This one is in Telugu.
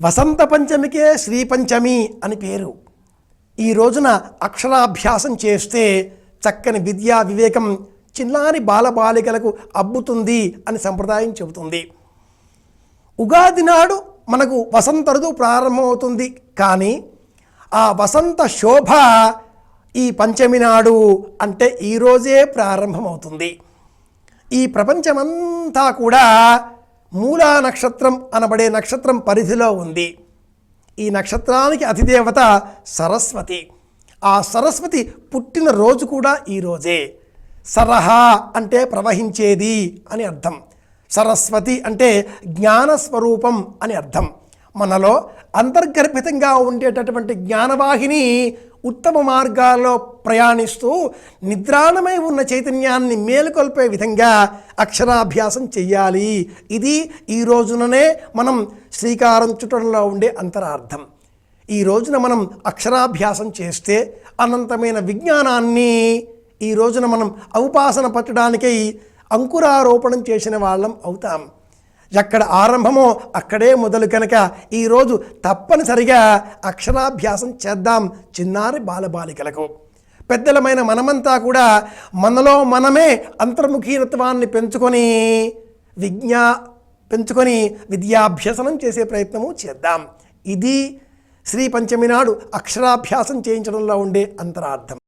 వసంత పంచమికే శ్రీ పంచమి అని పేరు. ఈ రోజున అక్షరాభ్యాసం చేస్తే చక్కని విద్యా వివేకం చిన్నారి బాలబాలికలకు అబ్బుతుంది అని సంప్రదాయం చెబుతుంది. ఉగాది నాడు మనకు వసంత ఋతువు ప్రారంభమవుతుంది. కానీ ఆ వసంత శోభ ఈ పంచమి నాడు అంటే ఈరోజే ప్రారంభమవుతుంది. ఈ ప్రపంచమంతా కూడా మూలా నక్షత్రం అనబడే నక్షత్రం పరిధిలో ఉంది. ఈ నక్షత్రానికి అతిదేవత సరస్వతి. ఆ సరస్వతి పుట్టిన రోజు కూడా ఈరోజే సరహ అంటే ప్రవహించేది అని అర్థం. సరస్వతి అంటే జ్ఞానస్వరూపం అని అర్థం. మనలో అంతర్గర్భితంగా ఉండేటటువంటి జ్ఞానవాహిని ఉత్తమ మార్గాల్లో ప్రయాణిస్తూ నిద్రాణమై ఉన్న చైతన్యాన్ని మేలుకొల్పే విధంగా అక్షరాభ్యాసం చెయ్యాలి. ఇది ఈ రోజుననే మనం శ్రీకారం చుట్టడంలో ఉండే అంతరార్థం. ఈ రోజున మనం అక్షరాభ్యాసం చేస్తే అనంతమైన విజ్ఞానాన్ని ఈ రోజున మనం ఔపాసన పట్టడానికై అంకురారోపణం చేసిన వాళ్ళం అవుతాం. ఎక్కడ ఆరంభమో అక్కడే మొదలు కనుక ఈరోజు తప్పనిసరిగా అక్షరాభ్యాసం చేద్దాం చిన్నారి బాలబాలికలకు. పెద్దలమైన మనమంతా కూడా మనలో మనమే అంతర్ముఖీనత్వాన్ని పెంచుకొని విజ్ఞా పెంచుకొని విద్యాభ్యసనం చేసే ప్రయత్నము చేద్దాం. ఇది శ్రీ పంచమి నాడు అక్షరాభ్యాసం చేయించడంలో ఉండే అంతరార్థం.